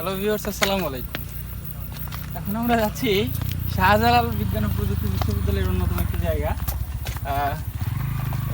Hello viewers আসসালামু আলাইকুম। এখন আমরা যাচ্ছি শাহজালাল বিজ্ঞান ও প্রযুক্তি বিশ্ববিদ্যালয়ের অন্যতম একটি জায়গা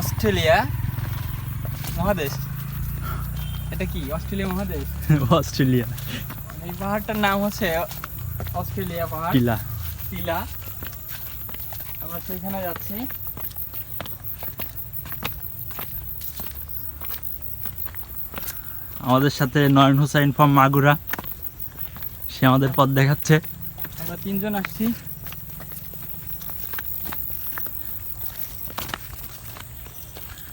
অস্ট্রেলিয়া মহাদেশ। এটা কি অস্ট্রেলিয়া মহাদেশ? অস্ট্রেলিয়া। এই পাহাড়টার নাম হচ্ছে অস্ট্রেলিয়া পাহাড়। পিলা টিলা। আমরা সেইখানে যাচ্ছি। আমাদের সাথে নয়ন হোসাইন ফ্রম মাগুরা। সে আমাদের পথ দেখাচ্ছে। আমরা তিনজন আসছি।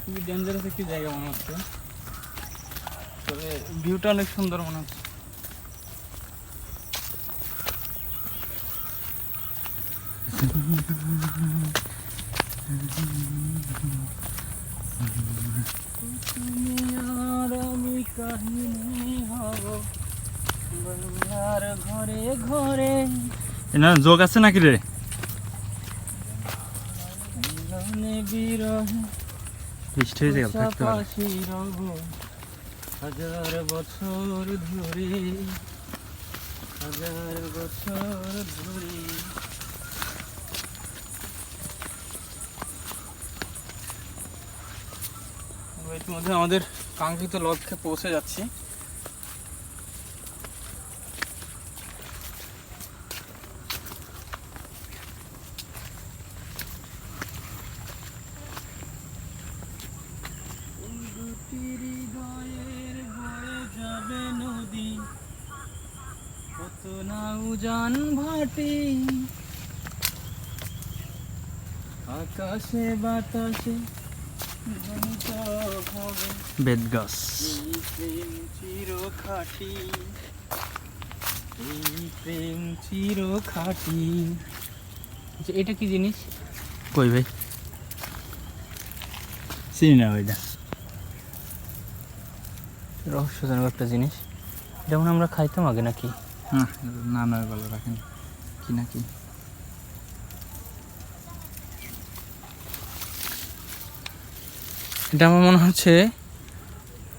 খুবই ডেঞ্জারাস একটি জায়গা মনে হচ্ছে। তবে ভিউটা অনেক সুন্দর মনে হচ্ছে। তুমি আর আমি কাহিনী হব ঘরে ঘরে। যোগ আছে নাকি রে? বৃষ্টি হয়ে গেল থাকতে হাজার বছর ধরে হাজার বছর ধরে। আমরা ইতিমধ্যে আমাদের কাঙ্ক্ষিত লক্ষ্যে পৌঁছে যাচ্ছি দুটি হৃদয়ের বয়ে যাবে নদী কত না উজান ভাটি আকাশে বাতাসে বেদ গাছ এই প্রেম চির খাটি এই প্রেম চির খাটি আচ্ছা, এটা কি জিনিস? কই ভাই? চিনি না ওইটা রহস্যজনক একটা জিনিস। যেমন আমরা খাইতাম আগে নাকি? না ভালো রাখেন। কি না কি? এটা আমার মনে হচ্ছে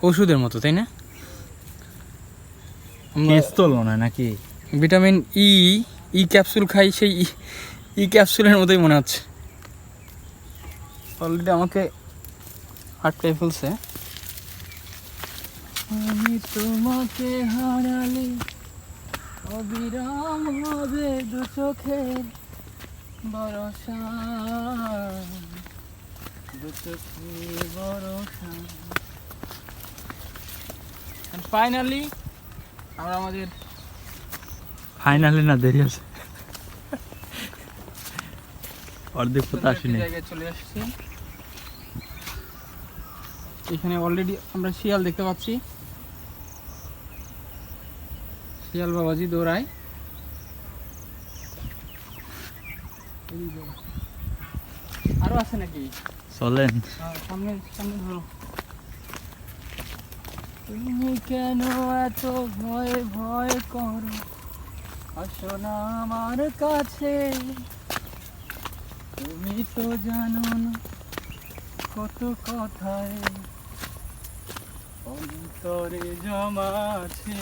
ওষুধের মতো তাই না? কেস্তল মনে হয় নাকি? ভিটামিন ই ই ক্যাপসুল খাই সেই ই ক্যাপসুলের মতোই মনে হচ্ছে। অলরেডি আমাকে আটকাই ফেলছে। আমি তোমাকে হারালে অবিরাম হবে দু চোখের বরসা দু চোখের বরসা ফাইনালি আমরা আমাদের ফাইনালি না দেরি আছে। অর্ধেক পথ আসেনি। জায়গায় চলে আসছি। এখানে অলরেডি আমরা শিয়াল দেখতে পাচ্ছি। শিয়াল বাবাজি দৌড়ায়। আরও আছে নাকি? চলেন। হ্যাঁ, সামনে সামনে ধরো। তুমি কেন এত ভয় ভয় করো? আসো না আমার কাছে। তুমি তো জানো না কত কথায় অন্তরে জমা আছে।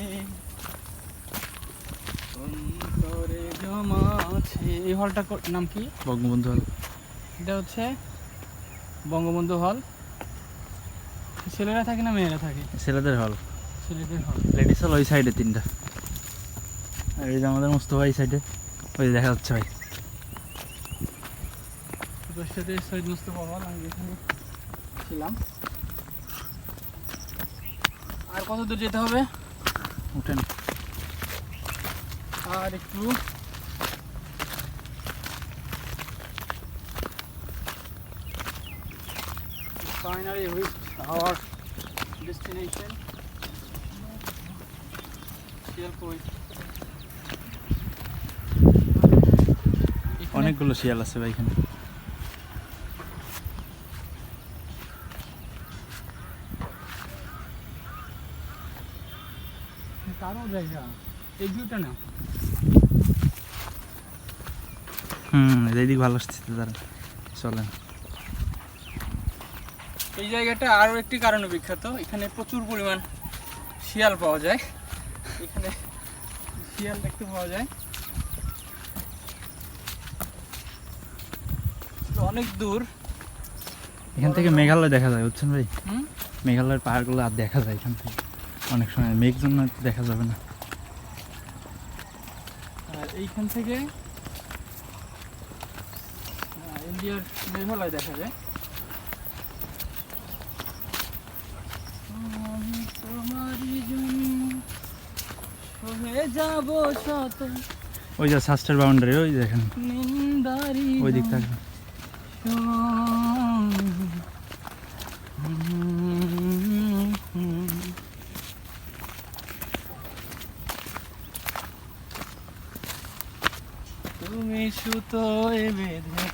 এই হলটা নাম কি? বঙ্গবন্ধু হল। এটা হচ্ছে বঙ্গবন্ধু হল। ছেলেরা থাকে না মেয়েরা থাকে? ছেলেদের হল। ছেলেদের হল। লেডিস হল ওই সাইডে তিনটা। আর এই যে আমাদের মোস্তফা এই সাইডে ওই দেখা যাচ্ছে ভাই। দশটাতে সৈয়দ মুস্তফা হল আমি যেখানে ছিলাম। আর কত দূর যেতে হবে? উঠেন। আর একটু finally reached our destination. অনেকগুলো শিয়াল আছে ভাই এখানে। কারও জায়গা। এই ভিউটা না? হুম এদিক ভালো আসছে তারা চলেন। এই জায়গাটা আরও একটি কারণে বিখ্যাত এখানে প্রচুর পরিমাণ শিয়াল পাওয়া যায়। এখানে শিয়াল দেখতে পাওয়া যায়। তো অনেক দূর। এখান থেকে মেঘালয় দেখা যায় বুঝছেন ভাই? হুম? মেঘালয়ের পাহাড়গুলো আর দেখা যায় এখান থেকে। অনেক সময় মেঘ জন্য দেখা যাবে না। আর এইখান থেকে ইন্ডিয়ার মেঘালয় দেখা যায়। ওই যে সাস্টার বাউন্ডারি ওই দেখেন ওই দিক থাকবে তুমি সুতোয় বেঁধেছ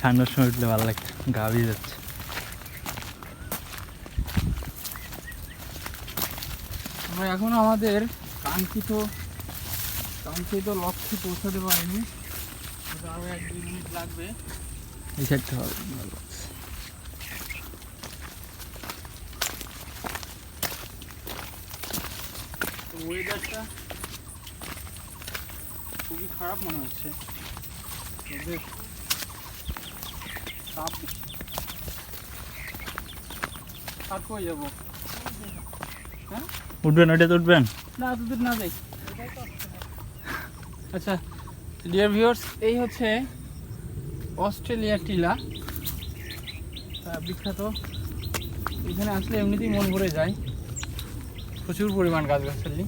ঠান্ডার সময় উঠলে ভালো লাগছে গা ভিজে যাচ্ছে। আমরা এখন আমাদের কাঙ্ক্ষিত কাঙ্ক্ষিত লক্ষ্যে পৌঁছাতে পারিনি। এক দুই মিনিট লাগবে। এই সাইডটা ভালো ওয়েদারটা খুবই খারাপ মনে হচ্ছে। তাপ আর কই যাব? হ্যাঁ? উঠবেন ওইটাতে উঠবেন। না এতদূর না যাই। আচ্ছা ডিয়ার ভিউয়ার্স এই হচ্ছে অস্ট্রেলিয়া টিলা। বিখ্যাত। এখানে আসলে এমনিতেই মন ভরে যায়। প্রচুর পরিমাণ গাছগাছালি।